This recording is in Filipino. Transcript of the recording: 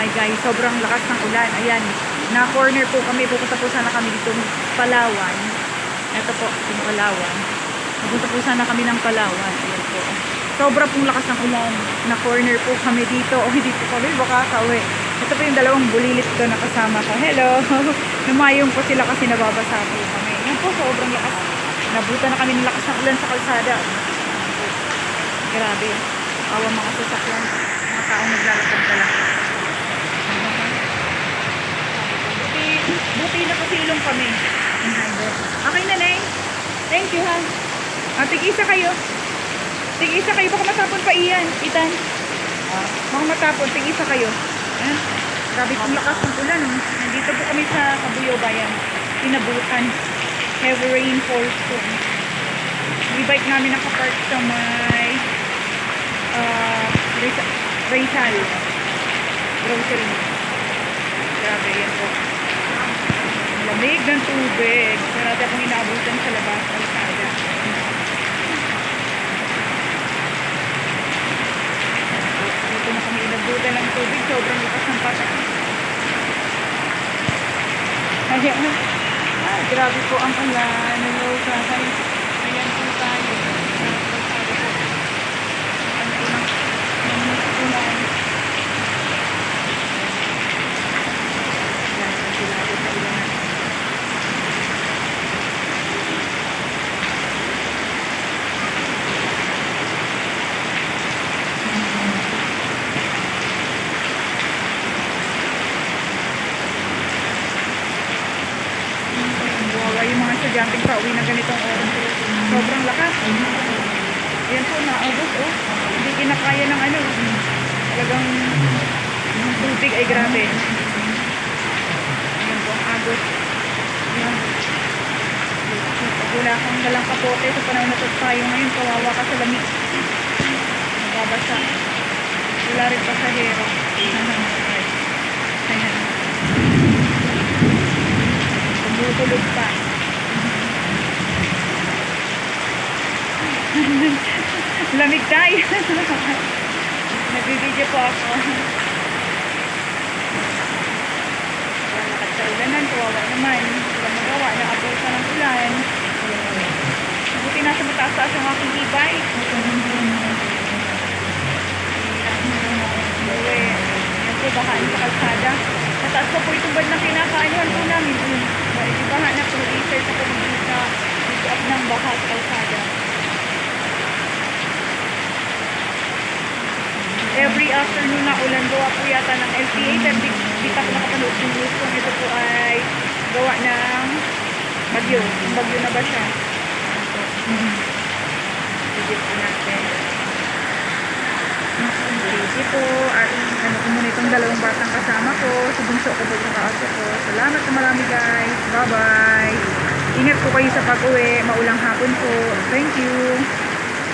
Ay guys, sobrang lakas ng ulan. Ayan, na corner po kami. Pupunta po sana kami dito Palawan. Ito po, yung Palawan. Pupunta po sana kami ng Palawan. Ayan po. Sobra pong lakas ng ulan. Na corner po kami dito. O dito kami, baka kauwi. Ito po yung dalawang bulilit ko na kasama ko. Hello! Lumayong po sila kasi nababasa po kami. Yan po, sobrang lakas. Nabuta na kami ng lakas ng ulan sa kalsada. Grabe. Awa mga sasakyan. Mga taong naglalakad pala. Buti, buti nakasilong kami. Okay na, Nay. Thank you, ha. Ah, tig-isa kayo. Tig-isa kayo. Baka matapon pa iyan. Itan. Ah, baka matapon. Tig-isa kayo. Ayan. Grabe pong lakas ng ulan. Oh. Nandito po kami sa Kabuyo Bayan. Pinabutan. Heavy rainfalls po. Ibike namin nakapark sa may uh, Rizal. Rizal. Grocery. Grabe yan po. Lamig ng tubig. Marami akong inaabutan sa labas. Kalsada. Dito na kami inabutan ng tubig. Sobrang lakas ng patak. Ayan. Ah, grabe po ang ulan. Hello, kakay. Ayan po tayo. Kalsada po. Ano po ng ng ulan. Yan, kalsada sa ulan. Mga estudyanteng pauwi ng ganitong oras. Sobrang lakas. Yan po, naabot oh. Hindi kinakaya ng ano. Talagang yung tubig ay grabe. Yan po, ang agos. Yan. Wala kang dalang kapote sa panahon na tayo ngayon, kawawa ka sa lamig. Nababasa. Wala rin pasahero. Ayan. Tumutulog pa. Lamig tayo. Nagbibideo po ako. Lalakad sa ulanan, kawawa naman. Wala magawa, naabutan ng ulan. Buti nasa mataas-taas ang aking e-bike. Uwi. Yan po, bahaan sa kalsada. Mataas pa po itong bad na kinakaanyuan po namin. Baha na po, research ako dito sa pick up ng baha sa kalsada. Every afternoon na ulan gawa po yata ng LTA pero di, di pa ako nakapanood yung news kung ito po ay gawa ng bagyo. Yung bagyo na ba siya? Sige po natin. Sige po. At ano ko muna itong dalawang batang kasama ko. Si Bunso ko po yung kaasa ko. Salamat na marami guys. Bye-bye. Ingat po kayo sa pag-uwi. Maulang hapon po. Thank you.